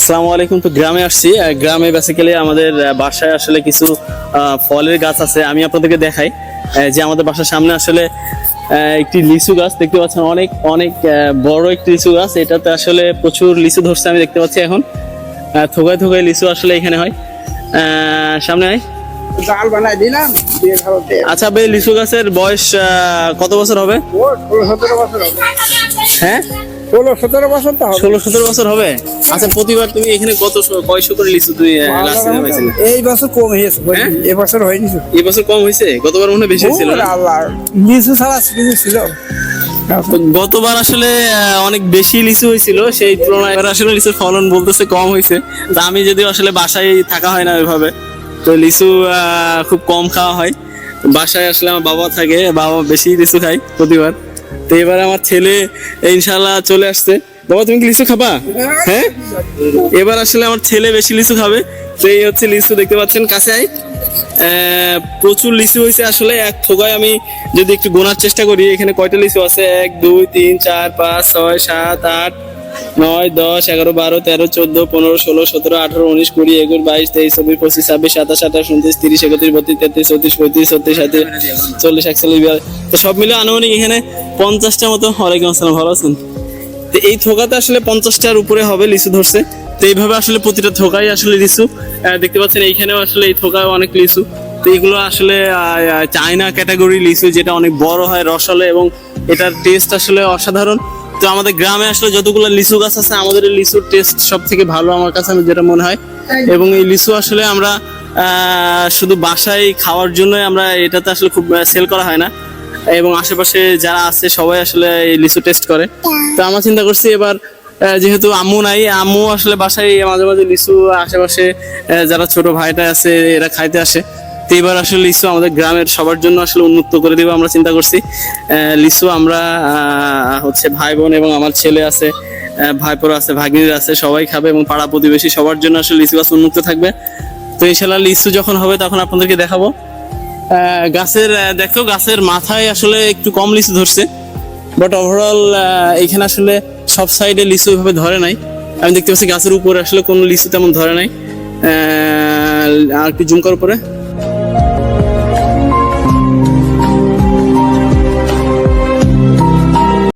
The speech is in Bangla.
আসসালামু আলাইকুম। তো গ্রামে আসছি। গ্রামে বেসিক্যালি আমাদের বাসায় আসলে কিছু ফলের গাছ আছে। আমি আপনাদেরকে দেখাই। যে আমাদের বাসার সামনে আসলে একটি লিচু গাছ দেখতে পাচ্ছেন। অনেক অনেক বড় একটি লিচু গাছ। এটাতে আসলে প্রচুর লিচু ধরছে আমি দেখতে পাচ্ছি এখন। থোকায় থোকায় লিচু আসলে এখানে হয়। আহ, সামনে আয়। ডাল বানাই দিলাম আচ্ছা ভাই লিচু গাছের বয়স আহ, কত বছর হবে। হ্যাঁ? ষোলো সতেরো বছর তো ষোলো সতেরো বছর হবে? আচ্ছা প্রতিবার তুমি এখানে কত কয়শো করে লিচু তুই? এই বছর কম হয়েছে হ্যাঁ? এ বছর হয়নি। এই বছর কম হয়েছে? গতবার মনে বেশি ছিল আল্লাহ লিচু ছাড়া কিছু ছিল। গতবার আসলে অনেক বেশি লিচু হয়েছিল সেই তুলনায় আসলে লিচুর ফলন বলতেছে কম হয়েছে। তা আমি যদিও আসলে বাসায় থাকা হয় না ওইভাবে তো লিচু আহ, খুব কম খাওয়া হয়। বাসায় আসলে আমার বাবা থাকে বাবা বেশি লিচু খায় প্রতিবার। তো এবার আমার ছেলে ইনশাল্লাহ চলে আসছে। বাবা, তুমি কি লিচু খাবা? হ্যাঁ? এবার আসলে আমার ছেলে বেশি লিচু খাবে। তো এই হচ্ছে লিচু, দেখতে পাচ্ছেন কাছে আই প্রচুর লিচু হয়েছে আসলে। এক থোকায় আমি যদি একটু গোনার চেষ্টা করি, এখানে কয়টা লিচু আছে? এক, দুই, তিন, চার, পাঁচ, ছয়, সাত, আট নয়, দশ, এগারো, বারো, তেরো, চোদ্দ, পনেরো, ষোলো, সতেরো, আঠারো, উনিশ, কুড়ি, একুশ, বাইশ, তেইশ, চব্বিশ, পঁচিশ, ছাব্বিশ, সাতাশ, আঠাশ, উনত্রিশ, তিরিশ, একত্রিশ, বত্রিশ, তেত্রিশ, চৌত্রিশ, পঁয়ত্রিশ, ছত্রিশ, সাঁত্রিশ, চল্লিশ, একচল্লিশ তো সব মিলে আনুমানিক এখানে পঞ্চাশটা মতো ওয়ালাইকুম আসসালাম, ভালো আছেন? তো এই থোকাতে আসলে পঞ্চাশটার উপরে হবে, লিচু ধরছে। তো এইভাবে আসলে প্রতিটা থোকাই আসলে লিচু। দেখতে পাচ্ছেন এইখানেও আসলে এই থোকায় অনেক লিচু। তো এগুলো আসলে চায়না ক্যাটাগরি লিচু, যেটা অনেক বড় হয় রসালো এবং এটার টেস্ট আসলে অসাধারণ। তো আমাদের গ্রামে আসলে যতগুলো লিচু গাছ আছে, আমাদের লিচুর টেস্ট সব থেকে ভালো আমার কাছে আমি যেটা মনে হয়। এবং এই লিচু আসলে আমরা শুধু বাসায় খাওয়ার জন্য আমরা এটাতে আসলে খুব সেল করা হয় না। এবং আশেপাশে যারা আছে সবাই আসলে এই লিচু টেস্ট করে। তো আমরা চিন্তা করছি এবার যেহেতু আম্মু নাই, আম্মু আসলে বাসায় মাঝে মাঝে লিচু আশেপাশে যারা ছোট ভাইটা আছে, এরা খাইতে আসে। তো এবার আসলে লিচু আমাদের গ্রামের সবার জন্য আসলে উন্মুক্ত করে দিব আমরা চিন্তা করছি। লিচু আমরা হচ্ছে ভাই বোন এবং আমার ছেলে আছে ভাইপোরা আছে, ভাগ্নির আছে, সবাই খাবে এবং পাড়া প্রতিবেশী সবার জন্য আসলে লিচু গাছ উন্মুক্ত থাকবে। তো ইনশাল্লাহ লিচু যখন হবে তখন আপনাদেরকে দেখাবো। গাছের দেখো গাছের মাথায় আসলে একটু কম লিচু ধরছে বাট ওভারঅল এখানে আসলে সব সাইডে লিচু এভাবে ধরে নাই। আমি দেখতে পাচ্ছি গাছের উপরে আসলে কোনো লিচু তেমন ধরে নাই। আর একটু জুম করার উপরে।